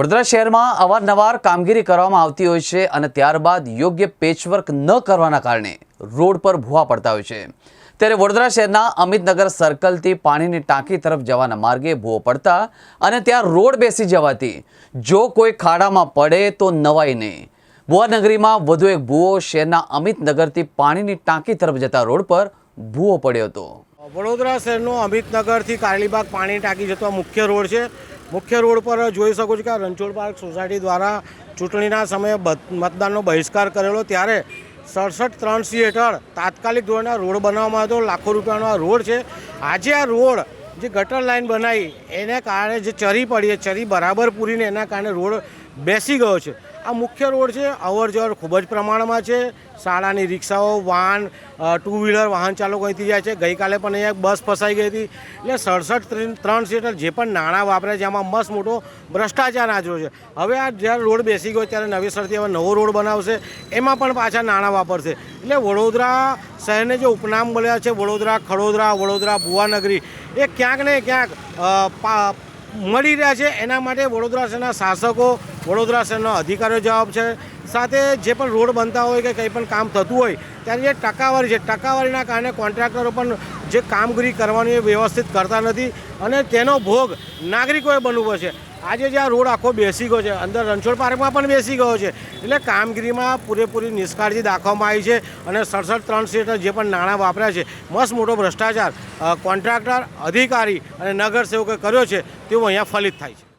વડોદરા શહેરમાં અવારનવાર કામગીરી કરવામાં આવતી હોય છે અને ત્યારબાદ યોગ્ય પેચવર્ક ન કરવાના કારણે રોડ પર ભૂવા પડતા હોય છે. ત્યારે વડોદરા શહેરના અમિતનગર સર્કલથી પાણીની ટાંકી તરફ જવાના માર્ગે ભૂવો પડતા અને ત્યાં રોડ બેસી જવાથી જો કોઈ ખાડામાં પડે તો નવાઈ નહીં. ભુવાનગરીમાં વધુ એક ભૂવો શહેરના અમિતનગરથી પાણીની ટાંકી તરફ જતા રોડ પર ભૂવો પડ્યો હતો. વડોદરા શહેરનો અમિતનગરથી કારેલીબાગ પાણી ટાંકી જતો મુખ્ય રોડ છે. મુખ્ય રોડ પર જોઈ શકો છો કે રણછોડ પાર્ક સોસાયટી દ્વારા ચૂંટણીના સમયે મતદાનનો બહિષ્કાર કરેલો. ત્યારે સડસઠ ત્રણ સી હેઠળ તાત્કાલિક ધોરણે રોડ બનાવવામાં આવ્યો લાખો રૂપિયાનો આ રોડ છે. આજે આ રોડ જે ગટર લાઈન બનાવી, એને કારણે જે ચરી પડી એ ચરી બરાબર પૂરીને એના કારણે રોડ બેસી ગયો છે. આ મુખ્ય રોડ છે અવર જવર ખૂબ જ પ્રમાણમાં છે. શાળાની રિક્ષાઓ, વાહન ટુ વ્હીલર વાહન ચાલકો અહીંથી જાય છે. ગઈકાલે પણ અહીંયા બસ ફસાઈ ગઈ હતી. એટલે સડસઠ ત્રણ- સીટર જે પણ નાણાં વાપરે છે એમાં મસ્ત મોટો ભ્રષ્ટાચાર આચર્યો છે. હવે આ જ્યારે રોડ બેસી ગયો ત્યારે નવેસરથી હવે નવો રોડ બનાવશે. એમાં પણ પાછા નાણાં વાપરશે. એટલે વડોદરા શહેરને જે ઉપનામ મળ્યા છે, વડોદરા, ખડોદરા, વડોદરા, ભુવાનગરી, એ ક્યાંક ને ક્યાંક મળી રહ્યા છે. એના માટે વડોદરા શહેરના શાસકો વડોદરા શહેરના અધિકારીઓ જવાબ છે. સાથે જે પણ રોડ બનતા હોય કે કંઈ પણ કામ થતું હોય ત્યારે જે ટકાવારી છે, ટકાવારીના કારણે કોન્ટ્રાક્ટરો પણ જે કામગીરી કરવાની એ વ્યવસ્થિત કરતા નથી અને તેનો ભોગ નાગરિકોએ બનવું પડશે. આજે જે આ રોડ આખો બેસી ગયો છે, અંદર રણછોડ પાર્કમાં પણ બેસી ગયો છે, એટલે કામગીરીમાં પૂરેપૂરી નિષ્કાળજી દાખવવામાં આવી છે અને સડસઠ ત્રણ સીટર જે પણ નાણાં વાપર્યા છે, મસ્ત મોટો ભ્રષ્ટાચાર કોન્ટ્રાક્ટર, અધિકારી અને નગરસેવકોએ કર્યો છે, તેવું અહીંયા ફલિત થાય છે.